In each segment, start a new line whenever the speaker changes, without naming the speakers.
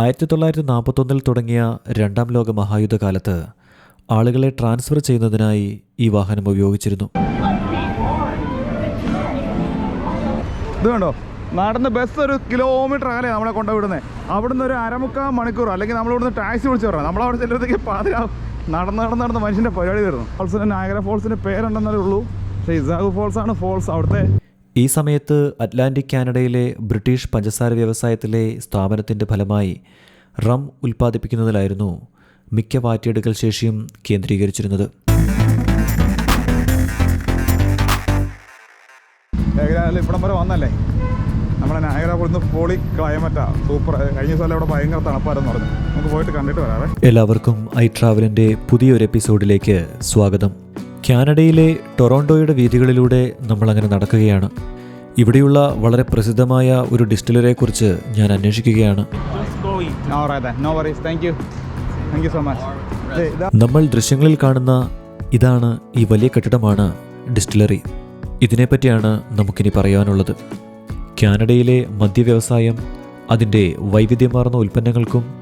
ആയിരത്തി തൊള്ളായിരത്തി നാൽപ്പത്തൊന്നിൽ തുടങ്ങിയ രണ്ടാം ലോക മഹായുദ്ധകാലത്ത് ആളുകളെ ട്രാൻസ്ഫർ ചെയ്യുന്നതിനായി ഈ വാഹനം ഉപയോഗിച്ചിരുന്നു.
ഇത് കണ്ടോ? നടന്ന് ബസ് ഒരു കിലോമീറ്റർ അകലെ നമ്മളെ കൊണ്ടുവിടുന്നത് അവിടുന്ന് ഒരു അരമുക്കാൽ മണിക്കൂർ അല്ലെങ്കിൽ നമ്മൾ ഇവിടുന്ന് ടാക്സി വിളിച്ച് പറഞ്ഞു. നമ്മളവിടെ ചെല്ലുമ്പോഴത്തേക്ക് പാതിരാ നടന്ന് നടന്ന് നടന്ന് മനുഷ്യന്റെ പരിപാടി വരുന്നു ഫോൾസിന് നായകര ഫോൾസിന്റെ പേരുണ്ടെന്നേ ഉള്ളൂ. പക്ഷേ ഇസാഗു ഫോൾസാണ് ഫോൾസ് അവിടുത്തെ
ഈ സമയത്ത് അറ്റ്ലാന്റിക് കാനഡയിലെ ബ്രിട്ടീഷ് പഞ്ചസാര വ്യവസായത്തിലെ സ്ഥാപനത്തിന്റെ ഫലമായി റം ഉൽപ്പാദിപ്പിക്കുന്നതിലായിരുന്നു മിക്ക വാറ്റിയെടുക്കൽ ശേഷിയും കേന്ദ്രീകരിച്ചിരുന്നത്.
ഇവിടം വരെ വന്നല്ലേ? നമ്മുടെ നായകരാപുരത്ത് പോളി സൂപ്പർ. കഴിഞ്ഞ ഇവിടെ ഭയങ്കര തണുപ്പായിരുന്നു പറഞ്ഞു. നമുക്ക് പോയിട്ട് കണ്ടിട്ട് വരാവേ.
എല്ലാവർക്കും ഐ ട്രാവലിന്റെ പുതിയൊരു എപ്പിസോഡിലേക്ക് സ്വാഗതം. കാനഡയിലെ ടൊറോണ്ടോയുടെ വീഥികളിലൂടെ നമ്മളങ്ങനെ നടക്കുകയാണ്. ഇവിടെയുള്ള വളരെ പ്രസിദ്ധമായ ഒരു ഡിസ്റ്റിലറിയെക്കുറിച്ച് ഞാൻ അന്വേഷിക്കുകയാണ്. നമ്മൾ ദൃശ്യങ്ങളിൽ കാണുന്ന ഇതാണ് ഈ വലിയ കെട്ടിടമാണ് ഡിസ്റ്റിലറി. ഇതിനെപ്പറ്റിയാണ് നമുക്കിനി പറയാനുള്ളത്. കാനഡയിലെ മദ്യവ്യവസായം അതിന്റെ വൈവിധ്യമാർന്ന ഉൽപ്പന്നങ്ങൾക്കും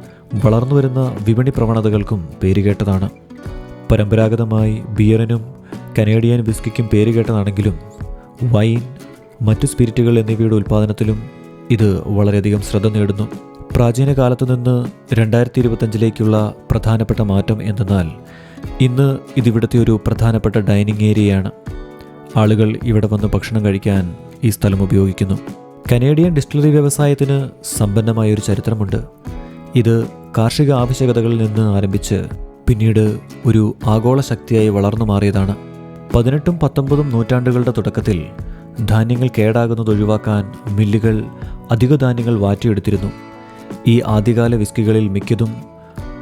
വളർന്നുവരുന്ന വിപണി പ്രവണതകൾക്കും പേരുകേട്ടതാണ്. പരമ്പരാഗതമായി ബിയറിനും കനേഡിയൻ വിസ്കിക്കും പേരുകേട്ടതാണെങ്കിലും വൈൻ മറ്റു സ്പിരിറ്റുകൾ എന്നിവയുടെ ഉൽപ്പാദനത്തിലും ഇത് വളരെയധികം ശ്രദ്ധ നേടുന്നു. പ്രാചീന കാലത്തു നിന്ന് രണ്ടായിരത്തി ഇരുപത്തഞ്ചിലേക്കുള്ള പ്രധാനപ്പെട്ട മാറ്റം എന്തെന്നാൽ ഇന്ന് ഇതിവിടുത്തെ ഒരു പ്രധാനപ്പെട്ട ഡൈനിങ് ഏരിയയാണ്. ആളുകൾ ഇവിടെ വന്ന് ഭക്ഷണം കഴിക്കാൻ ഈ സ്ഥലം ഉപയോഗിക്കുന്നു. കനേഡിയൻ ഡിസ്റ്റിലറി വ്യവസായത്തിന് സമ്പന്നമായ ഒരു ചരിത്രമുണ്ട്. ഇത് കാർഷിക ആവശ്യകതകളിൽ നിന്ന് ആരംഭിച്ച് പിന്നീട് ഒരു ആഗോള ശക്തിയായി വളർന്നു മാറിയതാണ്. പതിനെട്ടും പത്തൊമ്പതും നൂറ്റാണ്ടുകളുടെ തുടക്കത്തിൽ ധാന്യങ്ങൾ കേടാകുന്നത് ഒഴിവാക്കാൻ മില്ലുകൾ അധിക ധാന്യങ്ങൾ വാറ്റിയെടുത്തിരുന്നു. ഈ ആദ്യകാല വിസ്കികളിൽ മിക്കതും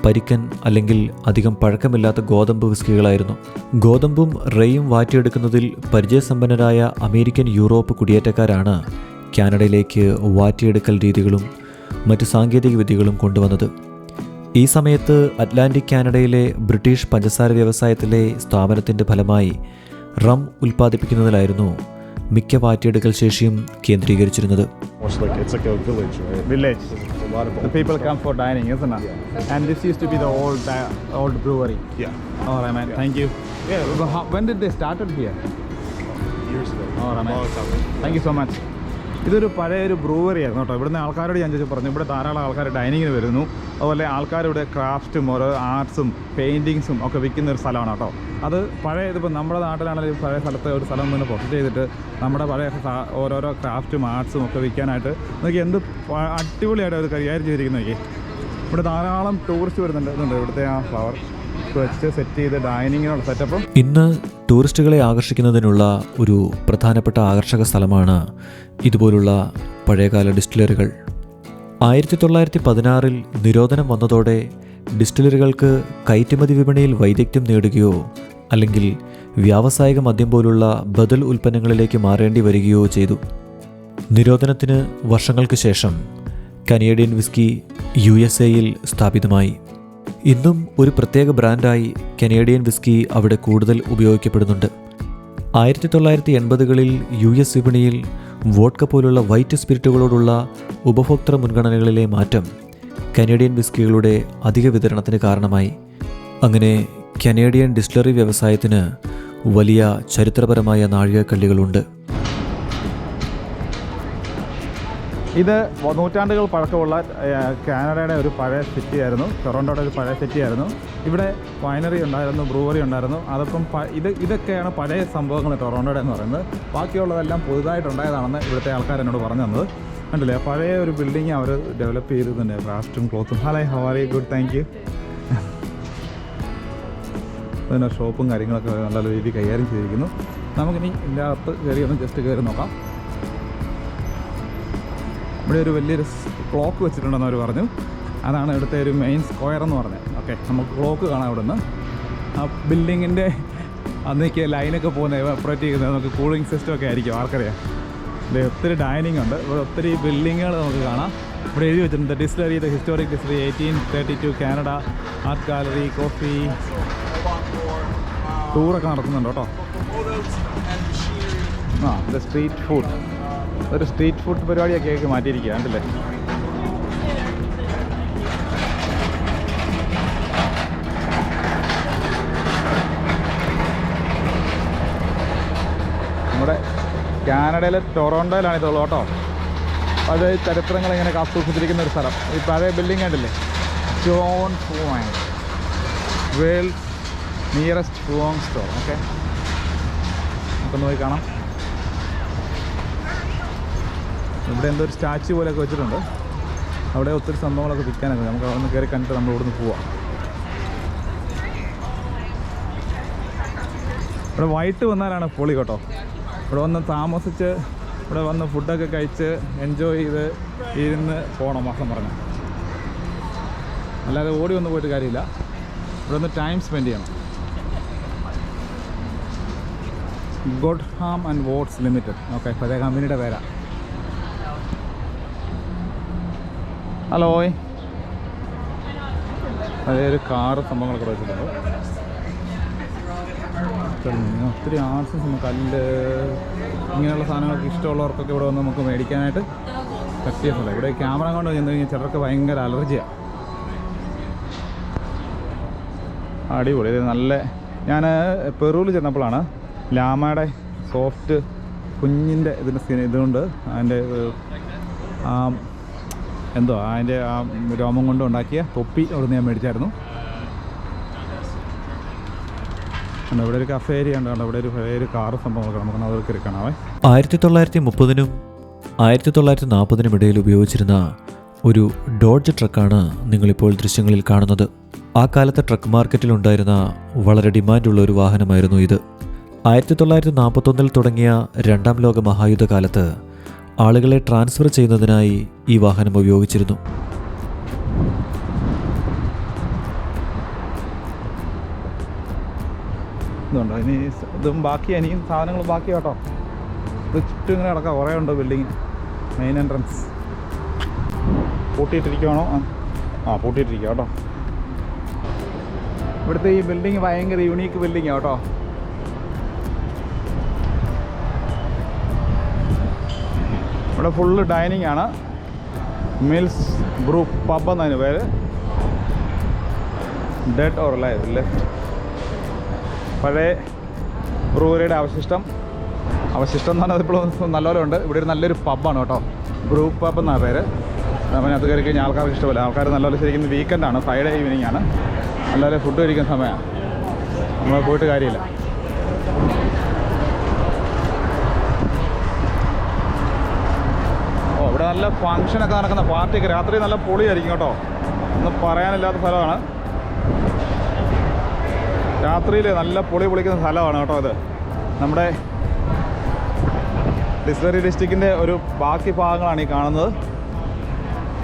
പരിക്കൻ അല്ലെങ്കിൽ അധികം പഴക്കമില്ലാത്ത ഗോതമ്പ് വിസ്കികളായിരുന്നു. ഗോതമ്പും റേയും വാറ്റിയെടുക്കുന്നതിൽ പരിചയസമ്പന്നരായ അമേരിക്കൻ യൂറോപ്പ് കുടിയേറ്റക്കാരാണ് കാനഡയിലേക്ക് വാറ്റിയെടുക്കൽ രീതികളും മറ്റ് സാങ്കേതിക വിദ്യകളും കൊണ്ടുവന്നത്. ഈ സമയത്ത് അറ്റ്ലാന്റിക് കാനഡയിലെ ബ്രിട്ടീഷ് പഞ്ചസാര വ്യവസായത്തിലെ സ്ഥാപനത്തിന്റെ ഫലമായി റം ഉൽപ്പാദിപ്പിക്കുന്നതിലായിരുന്നു മിക്ക വാറ്റിയെടുക്കൽ ശേഷിയും കേന്ദ്രീകരിച്ചിരുന്നത്.
Years ago.
All right, man. Thank you so much. ഇതൊരു പഴയ ഒരു ബ്രൂവറി ആയിരുന്നു കേട്ടോ. ഇവിടുന്ന് ആൾക്കാരോട് ഞാൻ ചോദിച്ചു പറഞ്ഞു ഇവിടെ ധാരാളം ആൾക്കാർ ഡൈനിങ്ങിന് വരുന്നു. അതുപോലെ ആൾക്കാർ ഇവിടെ ക്രാഫ്റ്റും ഓരോ ആർട്സും പെയിന്റിങ്സും ഒക്കെ വിൽക്കുന്ന ഒരു സ്ഥലമാണ് കേട്ടോ. അത് പഴയ ഇതിപ്പോൾ നമ്മുടെ നാട്ടിലാണെങ്കിലും പഴയ സ്ഥലത്തെ ഒരു സ്ഥലം നിന്ന് പ്രൊജക്റ്റ് ചെയ്തിട്ട് നമ്മുടെ പഴയ ഓരോരോ ക്രാഫ്റ്റും ആർട്സും ഒക്കെ വിൽക്കാനായിട്ട് നോക്കി എന്ത് അടിപൊളിയായിട്ട് അവർ കൈകാര്യം ചെയ്തിരിക്കുന്നു നോക്കി ഇവിടെ ധാരാളം ടൂറിസ്റ്റ് വരുന്നുണ്ട്. ഇവിടുത്തെ ആ ഫ്ലവർ വെച്ച് സെറ്റ് ചെയ്ത് ഡൈനിങ്ങിനുള്ള സെറ്റപ്പും
ഇന്ന് ടൂറിസ്റ്റുകളെ ആകർഷിക്കുന്നതിനുള്ള ഒരു പ്രധാനപ്പെട്ട ആകർഷക സ്ഥലമാണ് ഇതുപോലുള്ള പഴയകാല ഡിസ്റ്റിലറികൾ ആയിരത്തി തൊള്ളായിരത്തി പതിനാറിൽ നിരോധനം വന്നതോടെ ഡിസ്റ്റിലറികൾക്ക് കയറ്റുമതി വിപണിയിൽ വൈദഗ്ധ്യം നേടുകയോ അല്ലെങ്കിൽ വ്യാവസായിക മദ്യം പോലുള്ള ബദൽ ഉൽപ്പന്നങ്ങളിലേക്ക് മാറേണ്ടി വരികയോ ചെയ്തു. നിരോധനത്തിന് വർഷങ്ങൾക്ക് ശേഷം കനേഡിയൻ വിസ്കി യു എസ് എയിൽ സ്ഥാപിതമായി. ഇന്നും ഒരു പ്രത്യേക ബ്രാൻഡായി കനേഡിയൻ വിസ്കി അവിടെ കൂടുതൽ ഉപയോഗിക്കപ്പെടുന്നുണ്ട്. ആയിരത്തി തൊള്ളായിരത്തി എൺപതുകളിൽ യു എസ് വിപണിയിൽ വോഡ്ക പോലുള്ള വൈറ്റ് സ്പിരിറ്റുകളോടുള്ള ഉപഭോക്തൃ മുൻഗണനകളിലെ മാറ്റം കനേഡിയൻ വിസ്കികളുടെ അധിക വിതരണത്തിന് കാരണമായി. അങ്ങനെ കനേഡിയൻ ഡിസ്റ്റിലറി വ്യവസായത്തിന് വലിയ ചരിത്രപരമായ നാഴികക്കല്ലുകളുണ്ട്.
ഇത് നൂറ്റാണ്ടുകൾ പഴക്കമുള്ള കാനഡയുടെ ഒരു പഴയ സിറ്റി ആയിരുന്നു ടൊറോണ്ടോയുടെ ഒരു പഴയ സിറ്റി ആയിരുന്നു ഇവിടെ വൈനറി ഉണ്ടായിരുന്നു ബ്രൂവറി ഉണ്ടായിരുന്നു. അതപ്പം ഇത് ഇതൊക്കെയാണ് പഴയ സംഭവങ്ങൾ ടൊറോണ്ടോയുടെ എന്ന് പറയുന്നത്. ബാക്കിയുള്ളതെല്ലാം പുതുതായിട്ടുണ്ടായതാണെന്ന് ഇവിടുത്തെ ആൾക്കാർ എന്നോട് പറഞ്ഞു തന്നത്. കണ്ടില്ലേ? പഴയ ഒരു ബിൽഡിംഗ് അവർ ഡെവലപ്പ് ചെയ്തിട്ടുണ്ട്. ക്രാഫ്റ്റും ക്ലോത്തും ഹലൈ ഹവാറി ഗുഡ് താങ്ക് യു പിന്നെ ഷോപ്പും കാര്യങ്ങളൊക്കെ നല്ല രീതിയിൽ കൈകാര്യം ചെയ്തിരിക്കുന്നു. നമുക്കിനി ഇതിന്റെ അകത്ത് കയറി ഒന്ന് ജസ്റ്റ് കയറി നോക്കാം. ഇവിടെ ഒരു വലിയൊരു ക്ലോക്ക് വെച്ചിട്ടുണ്ടെന്ന് അവർ പറഞ്ഞു. അതാണ് ഇവിടുത്തെ ഒരു മെയിൻ സ്ക്വയർ എന്ന് പറഞ്ഞത്. ഓക്കെ നമുക്ക് ക്ലോക്ക് കാണാം ഇവിടുന്ന് ആ ബിൽഡിങ്ങിന്റെ അന്നേക്ക് ലൈനൊക്കെ പോകുന്ന ഓപ്പറേറ്റ് ചെയ്യുന്നത് നമുക്ക് കൂളിംഗ് സിസ്റ്റം ഒക്കെ ആയിരിക്കും. ആർക്കറിയാം? ഇവിടെ ഒത്തിരി ഡൈനിങ് ഉണ്ട്. ഇവിടെ ഒത്തിരി ബിൽഡിങ്ങുകൾ നമുക്ക് കാണാം. ഇവിടെ എഴുതി വെച്ചിട്ടുണ്ട്. Distillery the historic distillery eighteen thirty two Canada art gallery coffee ടൂറൊക്കെ നടക്കുന്നുണ്ട് കേട്ടോ. ആ ദ സ്ട്രീറ്റ് ഫുഡ് ഒരു സ്ട്രീറ്റ് ഫുഡ് പരിപാടിയൊക്കെ ആക്കി മാറ്റിയിരിക്കുക കണ്ടില്ലേ? നമ്മുടെ കാനഡയിലെ ടൊറോണ്ടോയിലാണ് ഇതുള്ളത് കേട്ടോ. അത് ചരിത്രങ്ങൾ ഇങ്ങനെ കാസൂക്ഷിച്ചിരിക്കുന്ന ഒരു സ്ഥലം. ഈ പഴയ ബിൽഡിംഗ് കണ്ടില്ലേ? ജോൺ ഫുവാങ് വേൾഡ് നിയറസ്റ്റ് ഫോങ് സ്റ്റോർ ഓക്കെ നമുക്കൊന്ന് പോയി കാണാം. ഇവിടെ എന്തോ ഒരു സ്റ്റാച്ചു പോലെയൊക്കെ വെച്ചിട്ടുണ്ട്. അവിടെ ഒത്തിരി സംഭവങ്ങളൊക്കെ വിൽക്കാനൊക്കെ നമുക്ക് അവിടെ നിന്ന് കയറി കണ്ടിട്ട് നമ്മൾ ഇവിടുന്ന് പോവാം. ഇവിടെ വൈകിട്ട് വന്നാലാണ് പൊളി കേട്ടോ. ഇവിടെ വന്ന് താമസിച്ച് ഇവിടെ വന്ന് ഫുഡൊക്കെ കഴിച്ച് എൻജോയ് ചെയ്ത് ഇരുന്ന് പോകണം മാസം പറഞ്ഞ്. അല്ലാതെ ഓടി വന്ന് പോയിട്ട് കാര്യമില്ല. ഇവിടെ ഒന്ന് ടൈം സ്പെൻഡ് ചെയ്യണം. Gooderham and Worts limited. Okay പഴയ കമ്പനിയുടെ പേരാ. ഹലോ അതേ ഒരു കാറ് സംഭവങ്ങളൊക്കെ വെച്ചിട്ടുണ്ട്. ഒത്തിരി നമുക്ക് കല്ല് ഇങ്ങനെയുള്ള സാധനങ്ങളൊക്കെ ഇഷ്ടമുള്ളവർക്കൊക്കെ ഇവിടെ വന്ന് നമുക്ക് മേടിക്കാനായിട്ട് പറ്റിയ സ്ഥലം. ഇവിടെ ക്യാമറ കൊണ്ട് ചെന്ന് കഴിഞ്ഞാൽ ചിലർക്ക് ഭയങ്കര അലർജിയാണ് അടിപൊളി. ഇത് നല്ല ഞാൻ പെറുവിൽ ചെന്നപ്പോഴാണ് ലാമയുടെ സോഫ്റ്റ് കുഞ്ഞിന്റെ ഇതിന്റെ ഇതുകൊണ്ട് അതിന്റെ എന്തോ അതിന്റെ ആ രോമം കൊണ്ട് ഉണ്ടാക്കിയ തൊപ്പി അവിടുന്ന് ഞാൻ മേടിച്ചായിരുന്നു. ഇവിടെ ഒരു കഫേ ഏരിയ ഉണ്ട്. ഇവിടെ ഒരു ഒരു കാറ് സംഭവമൊക്കെ നമുക്ക് അവർക്ക് എടുക്കണമേ
ആയിരത്തി തൊള്ളായിരത്തി മുപ്പതിനും ആയിരത്തി തൊള്ളായിരത്തി നാൽപ്പതിനും ഇടയിൽ ഉപയോഗിച്ചിരുന്ന ഒരു ഡോഡ്ജ് ട്രക്കാണ് നിങ്ങളിപ്പോൾ ദൃശ്യങ്ങളിൽ കാണുന്നത്. ആ കാലത്തെ ട്രക്ക് മാർക്കറ്റിൽ ഉണ്ടായിരുന്ന വളരെ ഡിമാൻഡുള്ള ഒരു വാഹനമായിരുന്നു ഇത്. ആയിരത്തി തൊള്ളായിരത്തി നാൽപ്പത്തൊന്നിൽ തുടങ്ങിയ രണ്ടാം ലോക മഹായുദ്ധകാലത്ത് ആളുകളെ ട്രാൻസ്ഫർ ചെയ്യുന്നതിനായി ഈ വാഹനം ഉപയോഗിച്ചിരുന്നു.
ഇതുണ്ടോ? ഇനി ഇതും ബാക്കി ഇനിയും സാധനങ്ങൾ ബാക്കി കേട്ടോ. ചുറ്റും ഇങ്ങനെ കിടക്കാം. കുറേ ഉണ്ട് ബിൽഡിങ് മെയിൻ എൻട്രൻസ് പൂട്ടിയിട്ടിരിക്കുവാണോ? ആ. ആ പൂട്ടിയിട്ടിരിക്കുക കേട്ടോ. ഇവിടുത്തെ ഈ ബിൽഡിങ് ഭയങ്കര യുണീക്ക് ബിൽഡിങ്ങാണ് കേട്ടോ. ഇവിടെ ഫുള്ള് ഡൈനിങ് ആണ്. മിൽസ് ബ്രൂ പബ് എന്നതിന് പേര്. ഡെഡ് ഓർ ലൈവ് ലെഫ്റ്റ് പഴയ ബ്രൂവറിയുടെ അവശിഷ്ടം. അവശിഷ്ടം എന്ന് പറഞ്ഞാൽ ഇപ്പോഴും നല്ലപോലെ ഉണ്ട്. ഇവിടെ ഒരു നല്ലൊരു പബ്ബാണ് കേട്ടോ. ബ്രൂ പബ് എന്നാണ് പേര്. അതിനകത്ത് കയറി കഴിഞ്ഞാൽ ആൾക്കാർക്ക് ഇഷ്ടമല്ല. ആൾക്കാർ നല്ലപോലെ ശരിക്കും വീക്കെൻഡാണ് ഫ്രൈഡേ ഈവനിങ് ആണ്. നല്ലപോലെ ഫുഡ് കഴിക്കുന്ന സമയമാണ്. നമ്മൾ പോയിട്ട് കാര്യമില്ല ഓ ഇവിടെ നല്ല ഫങ്ഷനൊക്കെ നടക്കുന്ന പാർട്ടിയൊക്കെ രാത്രി നല്ല പൊളിയായിരിക്കും കേട്ടോ. ഒന്നും പറയാനില്ലാത്ത സ്ഥലമാണ്. രാത്രിയിൽ നല്ല പൊളി പൊളിക്കുന്ന സ്ഥലമാണ് കേട്ടോ ഇത് നമ്മുടെ ഡിസ്ലറി ഡിസ്ട്രിക്റ്റിന്റെ ഒരു ബാക്കി ഭാഗങ്ങളാണ് ഈ കാണുന്നത്.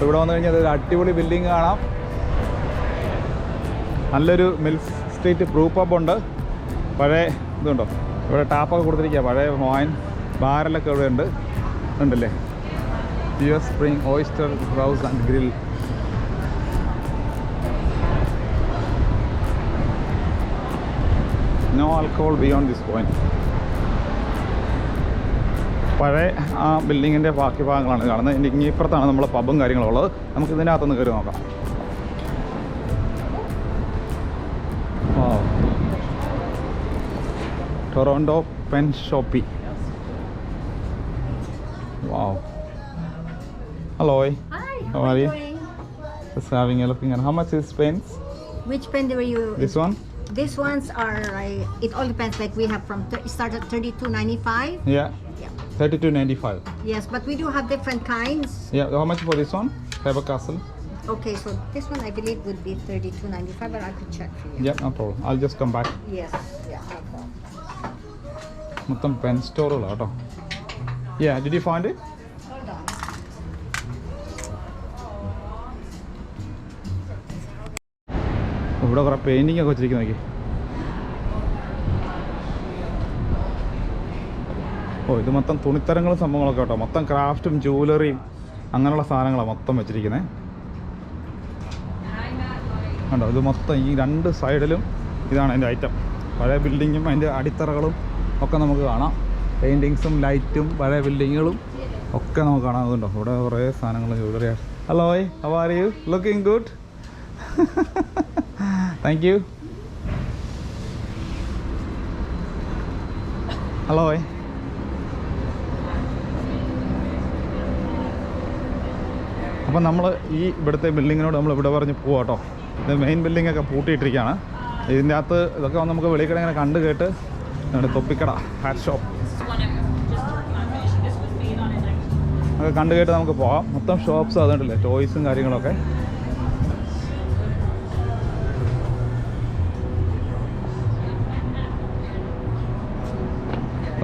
ഇവിടെ വന്നു കഴിഞ്ഞാൽ ഒരു അടിപൊളി ബിൽഡിംഗ് കാണാം. നല്ലൊരു മിൽക്ക് സ്ട്രീറ്റ് ബ്രൂ അപ്പ് ഉണ്ട്. പഴയ ഇതുണ്ടോ? ഇവിടെ ടാപ്പൊക്കെ കൊടുത്തിരിക്കുക പഴയ വൈൻ ബാരലൊക്കെ ഇവിടെ ഉണ്ട്. ഉണ്ടല്ലേ? യു Spring Oyster oyster and Grill. No alcohol beyond this point പഴയ ആ ബിൽഡിങ്ങിന്റെ ബാക്കി ഭാഗങ്ങളാണ് കാണുന്നത്. ഇനി ഇപ്പുറത്താണ് നമ്മളെ പബും കാര്യങ്ങളും ഉള്ളത് നമുക്ക് ഇതിനകത്തൊന്ന് കയറി നോക്കാം. Toronto pen shoppe Hello
Hi,
How
how,
are
are
you?
you doing?
just having a looking at how much is pens
Which pen were you?
this one
These ones are like it all depends. Like we have from th- start at thirty two ninety five.
yeah
Yeah.
32.95
Yes, but we do have different kinds.
yeah how much for this one Faber Castle
Okay, so this one I believe would be thirty two ninety five, but I could check for you.
yeah no problem I'll just come back
Yes. Yeah. No problem.
മൊത്തം pen സ്റ്റോറുകളാണ് കേട്ടോ yeah did you find ഇവിടെ കുറേ painting ഒക്കെ വെച്ചിരിക്കുന്ന നോക്കി. ഓ ഇത് മൊത്തം തുണിത്തരങ്ങളും സംഭവങ്ങളൊക്കെ കേട്ടോ. മൊത്തം ക്രാഫ്റ്റും ജുവലറിയും അങ്ങനെയുള്ള സാധനങ്ങളാണ് മൊത്തം വെച്ചിരിക്കുന്നത് കണ്ടോ ഇത് മൊത്തം ഈ രണ്ട് സൈഡിലും ഇതാണ് അതിന്റെ ഐറ്റം പഴയ ബിൽഡിങ്ങും അതിന്റെ അടിത്തറകളും ഒക്കെ നമുക്ക് കാണാം. പെയിന്റിങ്സും ലൈറ്റും പഴയ ബിൽഡിങ്ങുകളും ഒക്കെ നമുക്ക് കാണാം. അതുണ്ടോ? ഇവിടെ കുറേ സാധനങ്ങൾ jewellery hello are you looking good Thank you. Hello അപ്പം നമ്മൾ ഈ ഇവിടുത്തെ ബിൽഡിങ്ങിനോട് നമ്മൾ ഇവിടെ പറഞ്ഞ് പോവാം കേട്ടോ ഇത് മെയിൻ ബിൽഡിങ്ങൊക്കെ പൂട്ടിയിട്ടിരിക്കുകയാണ് ഇതിന്റെ അകത്ത് ഇതൊക്കെ വന്ന് നമുക്ക് വെളിക്കട ഇങ്ങനെ കണ്ട് കേട്ട് നമ്മുടെ തൊപ്പിക്കട ഹാറ്റ് ഷോപ്പ് അതൊക്കെ കണ്ട് കേട്ട് നമുക്ക് പോകാം മൊത്തം ഷോപ്പ്സ് അതുകൊണ്ടല്ലേ ടോയ്സും കാര്യങ്ങളൊക്കെ.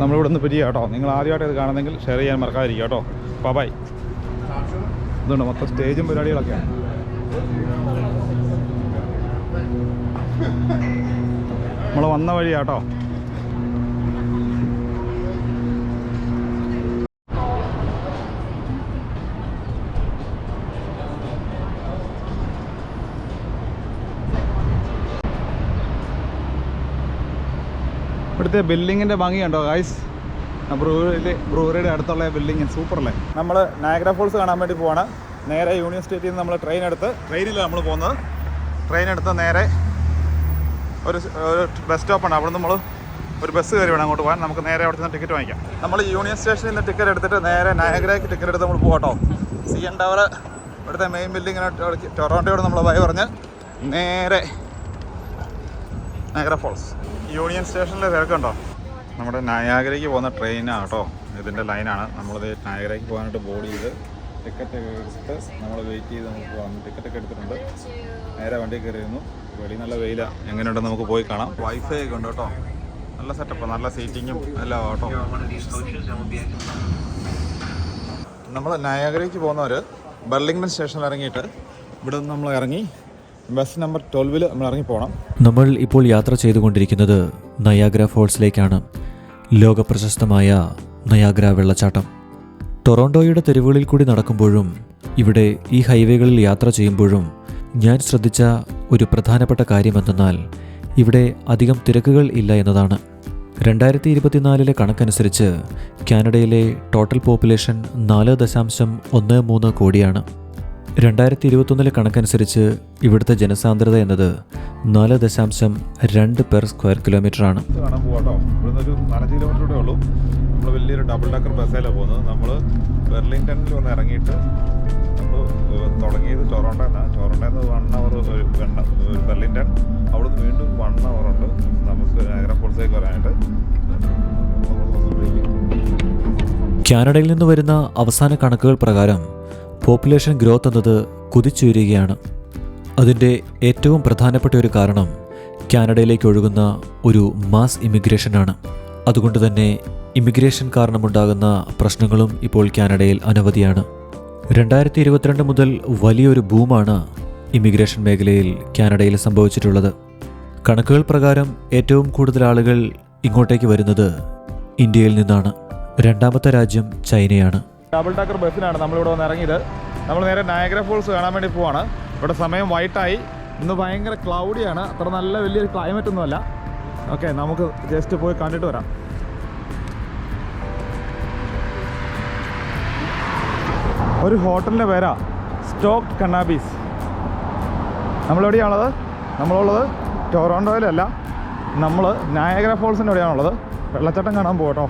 നമ്മളിവിടെ നിന്ന് പിരിയുക കേട്ടോ. നിങ്ങൾ ആദ്യമായിട്ട് ഇത് കാണുന്നെങ്കിൽ ഷെയർ ചെയ്യാൻ മറക്കാതിരിക്കുക കേട്ടോ. ബൈ ഇതുണ്ട് മൊത്തം സ്റ്റേജും പരിപാടികളൊക്കെയാണ്. നമ്മൾ വന്ന വഴിയാട്ടോ ഇവിടുത്തെ ബിൽഡിങ്ങിന്റെ ഭംഗി കണ്ടോ ഗായ്സ് ബ്രൂവറിയുടെ ബ്രൂവറിയുടെ അടുത്തുള്ള ബിൽഡിങ് സൂപ്പറല്ലേ? നമ്മൾ നാഗ്ര ഫോൾസ് കാണാൻ വേണ്ടി പോവാണ്. നേരെ യൂണിയൻ നിന്ന് നമ്മൾ ട്രെയിൻ എടുത്ത് ട്രെയിനിലാണ് നമ്മൾ പോകുന്നത്? ട്രെയിൻ എടുത്ത് നേരെ ഒരു ഒരു ബസ് സ്റ്റോപ്പാണ് അവിടെ നമ്മൾ ഒരു ബസ് കയറി വേണം അങ്ങോട്ട് പോകാൻ നമുക്ക് നേരെ അവിടെ നിന്ന് ടിക്കറ്റ് വാങ്ങിക്കാം. നമ്മൾ യൂണിയൻ സ്റ്റേഷനിൽ നിന്ന് ടിക്കറ്റ് എടുത്തിട്ട് നേരെ നയഗ്രയ്ക്ക് ടിക്കറ്റ് എടുത്ത് നമ്മൾ പോകട്ടോ സി എൻ ടവർ ഇവിടുത്തെ മെയിൻ ബിൽഡിങ്ങിന് ടൊറോണ്ടോട് നമ്മൾ ഭയ പറഞ്ഞ് നേരെ നയഗ്ര ഫോൾസ്. യൂണിയൻ സ്റ്റേഷനിലെ തിരക്കുണ്ടോ? നമ്മുടെ നായാഗരയ്ക്ക് പോകുന്ന ട്രെയിനാണ് കേട്ടോ ഇതിന്റെ ലൈനാണ്. നമ്മളിത് നായാഗരയ്ക്ക് പോകാനായിട്ട് ബോർഡ് ചെയ്ത് ടിക്കറ്റ് എടുത്തിട്ട് നമ്മൾ വെയിറ്റ് ചെയ്ത് നമുക്ക് പോകാം ടിക്കറ്റൊക്കെ എടുത്തിട്ടുണ്ട്. നേരെ വണ്ടി കയറിയിരുന്നു. വെളി നല്ല വെയിലാണ് എങ്ങനെയുണ്ടെന്ന് നമുക്ക് പോയി കാണാം. വൈഫൈ ഒക്കെ ഉണ്ട് കേട്ടോ. നല്ല സെറ്റപ്പ് നല്ല സീറ്റിങ്ങും എല്ലാം കേട്ടോ. നമ്മൾ നായാഗരയ്ക്ക് പോകുന്നവർ ബർലിംഗ്ടൺ സ്റ്റേഷനിൽ ഇറങ്ങിയിട്ട് ഇവിടെ നിന്ന് നമ്മൾ ഇറങ്ങി ബസ് നമ്പർ ട്വൽവിൽ നമ്മൾ ഇറങ്ങി പോകണം
നമ്മൾ ഇപ്പോൾ യാത്ര ചെയ്തുകൊണ്ടിരിക്കുന്നത് നയാഗ്ര ഫോൾസിലേക്കാണ്. ലോക പ്രശസ്തമായ നയാഗ്ര വെള്ളച്ചാട്ടം. ടൊറോണ്ടോയുടെ തെരുവുകളിൽ കൂടി നടക്കുമ്പോഴും ഇവിടെ ഈ ഹൈവേകളിൽ യാത്ര ചെയ്യുമ്പോഴും ഞാൻ ശ്രദ്ധിച്ച ഒരു പ്രധാനപ്പെട്ട കാര്യം കാര്യമെന്തെന്നാൽ ഇവിടെ അധികം തിരക്കുകൾ ഇല്ല എന്നതാണ്. രണ്ടായിരത്തി ഇരുപത്തിനാലിലെ കണക്കനുസരിച്ച് കാനഡയിലെ ടോട്ടൽ പോപ്പുലേഷൻ നാല് ദശാംശം ഒന്ന് മൂന്ന് കോടിയാണ്. രണ്ടായിരത്തി ഇരുപത്തൊന്നിലെ കണക്കനുസരിച്ച് ഇവിടുത്തെ ജനസാന്ദ്രത എന്നത് നാല് ദശാംശം രണ്ട് പെർ സ്ക്വയർ കിലോമീറ്റർ ആണ്
കാണാൻ പോകാട്ടോ ഇവിടുന്ന് ഒരു നാലഞ്ച് കിലോമീറ്റർ ഉള്ളൂ. നമ്മൾ വലിയൊരു ഡബിൾ ഡക്കർ ബസ്സിലാണ് പോകുന്നത്. നമ്മൾ ബെർലിംഗ്ടണിൽ വന്ന് ഇറങ്ങിയിട്ട് നമ്മൾ തുടങ്ങിയത് ടൊറോണ്ടോ എന്നാണ് ടൊറോണ്ടോയിൽ നിന്ന് വൺ അവർ ഒരു ബെർലിംഗ്ടൺ അവിടുന്ന് വീണ്ടും വൺ അവർ ഉണ്ട്. നമുക്ക് നഗര ഫോൾസിലേക്ക് വരാനായിട്ട്.
കാനഡയിൽ നിന്ന് വരുന്ന അവസാന കണക്കുകൾ പ്രകാരം പോപ്പുലേഷൻ ഗ്രോത്ത് എന്നത് കുതിച്ചുയരുകയാണ്. അതിന്റെ ഏറ്റവും പ്രധാനപ്പെട്ട ഒരു കാരണം കാനഡയിലേക്ക് ഒഴുകുന്ന ഒരു മാസ് ഇമിഗ്രേഷനാണ് അതുകൊണ്ട് തന്നെ ഇമിഗ്രേഷൻ കാരണമുണ്ടാകുന്ന പ്രശ്നങ്ങളും ഇപ്പോൾ കാനഡയിൽ അനവധിയാണ്. രണ്ടായിരത്തി ഇരുപത്തിരണ്ട് മുതൽ വലിയൊരു ബൂമാണ് ഇമിഗ്രേഷൻ മേഖലയിൽ കാനഡയിൽ സംഭവിച്ചിട്ടുള്ളത്. കണക്കുകൾ പ്രകാരം ഏറ്റവും കൂടുതൽ ആളുകൾ ഇങ്ങോട്ടേക്ക് വരുന്നത് ഇന്ത്യയിൽ നിന്നാണ്. രണ്ടാമത്തെ രാജ്യം ചൈനയാണ്.
ഡബിൾ ടാക്കർ ബസ്സിനാണ് നമ്മളിവിടെ വന്ന് ഇറങ്ങിയത് നമ്മൾ നേരെ നയഗ്ര ഫോൾസ് കാണാൻ വേണ്ടി പോവാണ്. ഇവിടെ സമയം വൈറ്റായി ഇന്ന് ഭയങ്കര ക്ലൗഡിയാണ് അത്ര നല്ല വലിയൊരു ക്ലൈമറ്റ് ഒന്നുമല്ല ഓക്കെ നമുക്ക് ജസ്റ്റ് പോയി കണ്ടിട്ട് വരാം. ഒരു ഹോട്ടലിന്റെ പേരാ സ്റ്റോക്ക് കണ്ണാബീസ് നമ്മളെവിടെയാണുള്ളത്? നമ്മളുള്ളത് ടൊറോണ്ടോയിലല്ല നമ്മൾ നയഗ്ര ഫോൾസിന്റെ എവിടെയാണുള്ളത് വെള്ളച്ചാട്ടം കാണാൻ പോകട്ടോ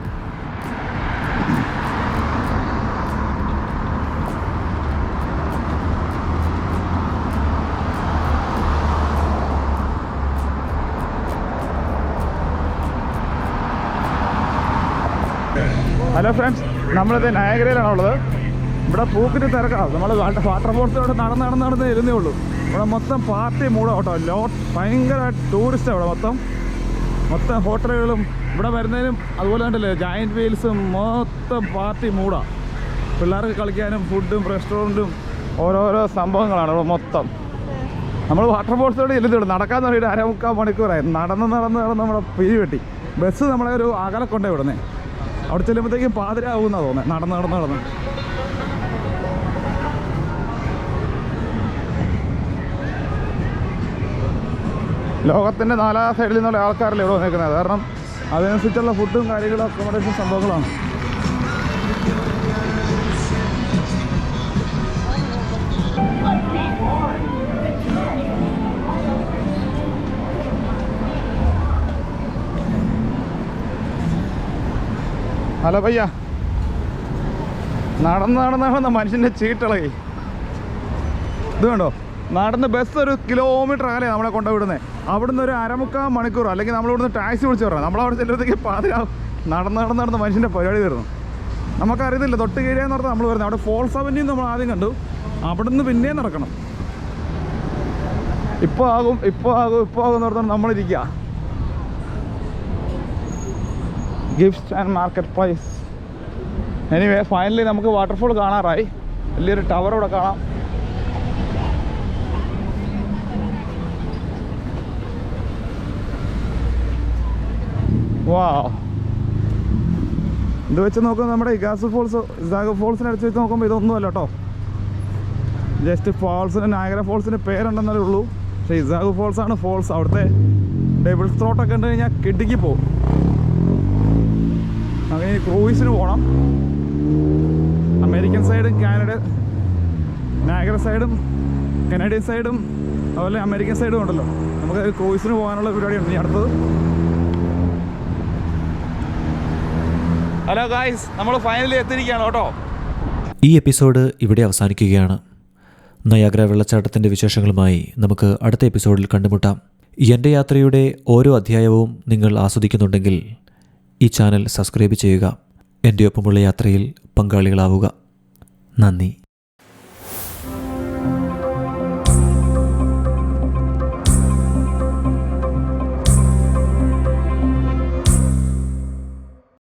ഹലോ ഫ്രണ്ട്സ് നമ്മളിത് നയഗ്രയിലാണ് ഉള്ളത് ഇവിടെ പൂക്കിന് തിരക്കാണ് നമ്മൾ വാട്ടർ ഫോൾസിലൂടെ നടന്ന് നടന്ന് നടന്ന് ഇരുന്നേ ഉള്ളൂ. ഇവിടെ മൊത്തം പാർട്ടി മൂടാം കേട്ടോ. ലോ ഭയങ്കര ടൂറിസ്റ്റാണ് ഇവിടെ മൊത്തം. മൊത്തം ഹോട്ടലുകളും ഇവിടെ വരുന്നതിനും അതുപോലെ കണ്ടില്ലേ ജയന്റ് വീൽസും മൊത്തം പാർട്ടി മൂടാ പിള്ളേർക്ക് കളിക്കാനും ഫുഡും റെസ്റ്റോറന്റും ഓരോരോ സംഭവങ്ങളാണ് ഇവിടെ മൊത്തം. നമ്മൾ വാട്ടർ ഫോൾസിലൂടെ ചെല്ലുന്നുള്ളൂ നടക്കാൻ തുടങ്ങിയിട്ട് അരമുക്കാൽ മണിക്കൂറായി. നടന്ന് നടന്ന് നടന്ന് നമ്മുടെ പിരി വെട്ടി. ബസ് നമ്മളെ ഒരു അകലെ കൊണ്ടേ വിടുന്നേ. അവിടെ ചെല്ലുമ്പോഴത്തേക്കും പാതിരാകുമെന്നാണ് തോന്നുന്നത് നടന്ന് നടന്ന് നടന്ന്. ലോകത്തിന്റെ നാലാ സൈഡിൽ നിന്നുള്ള ആൾക്കാരല്ലേ ഇവിടെ വന്നേക്കുന്നത്? കാരണം അതിനനുസരിച്ചുള്ള ഫുഡും കാര്യങ്ങളും അക്കോമഡേഷൻ സംഭവങ്ങളാണ്. ഹലോ പയ്യ. നടന്ന് നടന്ന് നടന്ന് മനുഷ്യന്റെ ചീട്ടളകി. ഇത് കണ്ടോ? നടന്ന് ബസ് ഒരു കിലോമീറ്റർ അകലെ നമ്മളെ കൊണ്ടുവിടുന്നത് അവിടുന്ന് ഒരു അരമുക്കാൽ മണിക്കൂർ അല്ലെങ്കിൽ നമ്മളിവിടുന്ന് ടാക്സി വിളിച്ച് നമ്മൾ നമ്മളവിടെ ചെല്ലുമ്പോഴത്തേക്ക് പാതിരാ നടന്ന് നടന്ന് നടന്ന് മനുഷ്യന്റെ പരിപാടി തീർന്നു. നമുക്കറിയത്തില്ല തൊട്ട് കീഴേന്ന് പറഞ്ഞാൽ നമ്മൾ വരുന്നത്. അവിടെ ഫോൾസ് അവന്യൂ നമ്മൾ ആദ്യം കണ്ടു. അവിടുന്ന് പിന്നെയും നടക്കണം. ഇപ്പോൾ ആകും ഇപ്പോൾ ആകും ഇപ്പോൾ ആകും എന്ന് പറഞ്ഞാൽ നമ്മളിരിക്കുക gift and market place anyway finally നമുക്ക് വാട്ടർഫോൾ കാണാറായി. വലിയൊരു ടവർ ഇവിടെ കാണാം. വാ ഇത് വെച്ച് നോക്കുമ്പോൾ നമ്മുടെ ഇഗാസ് ഫോൾസ് ഇസാഗ ഫോൾസിനെ അടിച്ച് വെച്ച് നോക്കുമ്പോൾ ഇതൊന്നുമല്ല കേട്ടോ ജസ്റ്റ് ഫോൾസിന് നായകര ഫോൾസിന്റെ പേരുണ്ടെന്നല്ലേ ഉള്ളൂ. പക്ഷേ ഇസാഗ് ഫോൾസാണ് ഫോൾസ് അവിടുത്തെ ഡബിൾ ത്രോട്ടൊക്കെ ഉണ്ട് കഴിഞ്ഞാൽ കിടുക്കി പോകും അങ്ങനെ ക്രൂയിസിന് പോകണം അമേരിക്കൻ സൈഡും കാനഡ നാഗര സൈഡും കനേഡിയൻ സൈഡും അതുപോലെ അമേരിക്കൻ സൈഡും ഉണ്ടല്ലോ. നമുക്ക് ക്രൂയിസിന് പോകാനുള്ള പരിപാടിയുണ്ട് ഇനി അടുത്തത്. ഹലോ ഗായ്സ് നമ്മൾ ഫൈനലി എത്തിയിരിക്കുകയാണ് കേട്ടോ.
ഈ എപ്പിസോഡ് ഇവിടെ അവസാനിക്കുകയാണ്. നയാഗ്ര വെള്ളച്ചാട്ടത്തിന്റെ വിശേഷങ്ങളുമായി നമുക്ക് അടുത്ത എപ്പിസോഡിൽ കണ്ടുമുട്ടാം. എന്റെ യാത്രയുടെ ഓരോ അധ്യായവും നിങ്ങൾ ആസ്വദിക്കുന്നുണ്ടെങ്കിൽ ഈ ചാനൽ സബ്സ്ക്രൈബ് ചെയ്യുക. എന്റെ ഒപ്പമുള്ള യാത്രയിൽ പങ്കാളികളാവുക. നന്ദി.